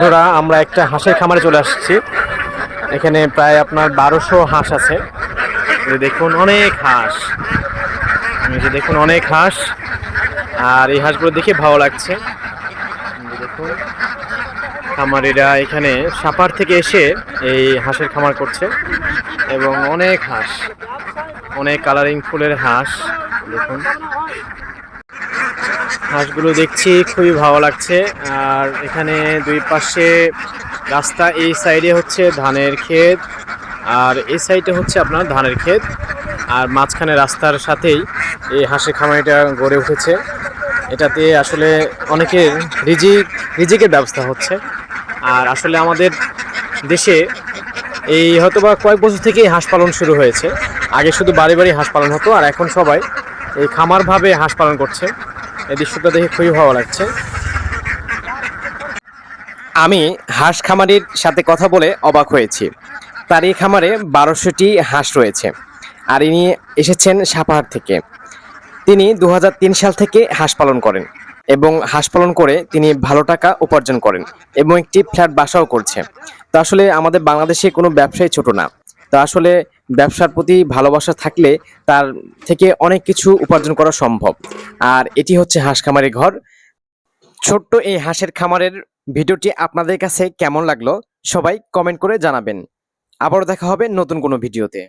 বন্ধুরা, আমরা একটা হাঁসের খামারে চলে আসছি। এখানে প্রায় আপনার বারোশো হাঁস আছে। দেখুন, অনেক হাঁস। দেখুন, অনেক হাঁস। আর এই হাঁসগুলো দেখে ভালো লাগছে। দেখুন, খামারিরা এখানে সাপার থেকে এসে এই হাঁসের খামার করছে। এবং অনেক হাঁস, অনেক কালারিং ফুলের হাঁস, দেখুন। হাঁসগুলো দেখছি, খুবই ভালো লাগছে। আর এখানে দুই পাশে রাস্তা, এই সাইডে হচ্ছে ধানের ক্ষেত, আর এই সাইডে হচ্ছে আপনার ধানের ক্ষেত। আর মাঝখানে রাস্তার সাথেই এই হাঁসের খামারিটা গড়ে উঠেছে। এটাতে আসলে অনেকের রিজিক রিজিকের ব্যবস্থা হচ্ছে। আর আসলে আমাদের দেশে এই হয়তোবা কয়েক বছর থেকেই হাঁস পালন শুরু হয়েছে। আগে শুধু বাড়ি বাড়ি হাঁস পালন হতো, আর এখন সবাই এই খামারভাবে হাঁস পালন করছে। এই দৃশ্যটা দেখে খুবই ভালো লাগছে। আমি হাঁস খামারির সাথে কথা বলে অবাক হয়েছি। তার এই খামারে বারোশোটি হাঁস রয়েছে আর ইনি এসেছেন সাপাহার থেকে। তিনি দু হাজার তিন সাল থেকে হাঁস পালন করেন এবং হাঁস পালন করে তিনি ভালো টাকা উপার্জন করেন এবং একটি ফ্ল্যাট বাসাও করছে। তো আসলে আমাদের বাংলাদেশে কোনো ব্যবসায় ছোট না। তো আসলে ব্যবসার প্রতি ভালোবাসা থাকলে তার থেকে অনেক কিছু উপার্জন করা সম্ভব। আর এটি হচ্ছে হাঁস খামারের ঘর। ছোট্ট এই হাঁসের খামারের ভিডিওটি আপনাদের কাছে কেমন লাগল সবাই কমেন্ট করে জানাবেন। আবারও দেখা হবে নতুন কোনো ভিডিওতে।